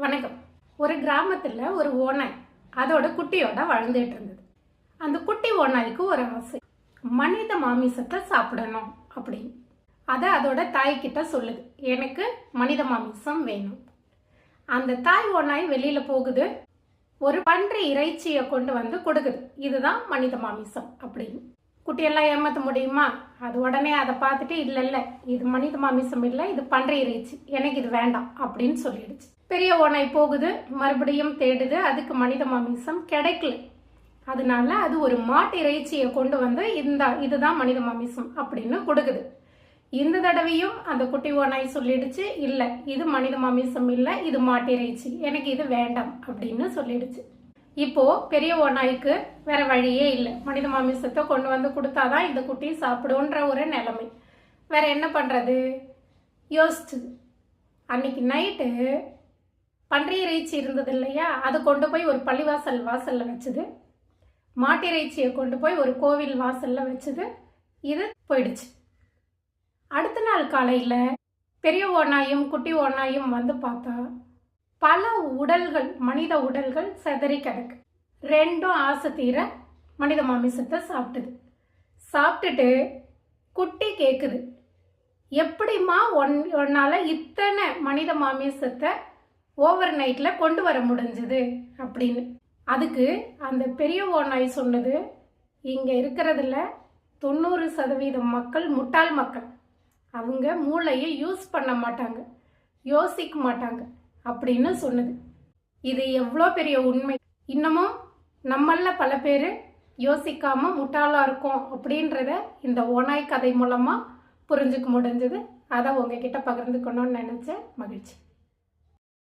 வணக்கம். ஒரு கிராமத்தில் ஒரு ஓனாய் அதோட குட்டியோட வளர்ந்துட்டு இருந்தது. அந்த குட்டி ஓனாய்க்கு ஒரு ஆசை. மனித மாமிசத்தை சாப்பிடணும் அப்படின்னு. அதை அதோட தாய்கிட்ட சொல்லுது. எனக்கு மனித மாமிசம் வேணும். அந்த தாய் ஓனாய் வெளியில் போகுது. ஒரு பன்றி இறைச்சியை கொண்டு வந்து கொடுக்குது. இதுதான் மனித மாமிசம் அப்படின்னு. குட்டியெல்லாம் ஏமாற்ற முடியுமா? அது உடனே அதை பார்த்துட்டு இல்லை இல்லை இது மனித மாமிசம் இல்லை இது பன்றி இறைச்சி. எனக்கு இது வேண்டாம் அப்படின்னு சொல்லிடுச்சு. பெரிய ஓனை போகுது மறுபடியும் தேடுது அதுக்கு மனித மாமிசம் கிடைக்கல. அதனால அது ஒரு மாட்டு இறைச்சியை கொண்டு வந்து இந்த இதுதான் மனித மாமிசம் அப்படின்னு கொடுக்குது. இந்த தடவையும் அந்த குட்டி ஓனாய் சொல்லிடுச்சு இல்லை இது மனித மாமிசம் இல்லை இது மாட்டு இறைச்சி எனக்கு இது வேண்டாம் அப்படின்னு சொல்லிடுச்சு. இப்போ பெரிய ஓநாய்க்கு வேற வழியே இல்லை. மனித மாமிசத்தை கொண்டு வந்து கொடுத்தாதான் இந்த குட்டி சாப்பிடுன்ற ஒரு நிலைமை. வேற என்ன பண்றது? யோசிச்சு. அன்னைக்கு நைட்டு பன்றியிறைச்சி இருந்தது இல்லையா அதை கொண்டு போய் ஒரு பள்ளிவாசல் வாசலில் வச்சுது. மாட்டிறைச்சியை கொண்டு போய் ஒரு கோவில் வாசலில் வச்சுது. இது போயிடுச்சு. அடுத்த நாள் காலையில் பெரிய ஓனாயும் குட்டி ஓனாயும் வந்து பார்த்தா பல உடல்கள் மனித உடல்கள் செதறி கிடக்கு. ரெண்டும் ஆசை தீர மனித மாமிசத்தை சாப்பிட்டுது. சாப்பிட்டுட்டு குட்டி கேட்குது எப்படிம்மா ஒன் ஒன்னால் இத்தனை மனித மாமிசத்தை ஓவர் நைட்டில் கொண்டு வர முடிஞ்சுது அப்படின்னு. அதுக்கு அந்த பெரிய ஓநாய் சொன்னது இங்கே இருக்கிறதுல தொண்ணூறு சதவீதம் மக்கள் முட்டாள் மக்கள். அவங்க மூளையை யூஸ் பண்ண மாட்டாங்க யோசிக்க மாட்டாங்க அப்படின்னு சொன்னது. இது எவ்வளோ பெரிய உண்மை. இன்னமும் நம்மள பல பேர் யோசிக்காம முட்டாளா இருக்கோம் அப்படின்றத இந்த ஓனாய் கதை மூலமா புரிஞ்சுக்க முடிஞ்சது. அதை உங்ககிட்ட பகிர்ந்துக்கணும்னு நினைச்சேன். மகிழ்ச்சி.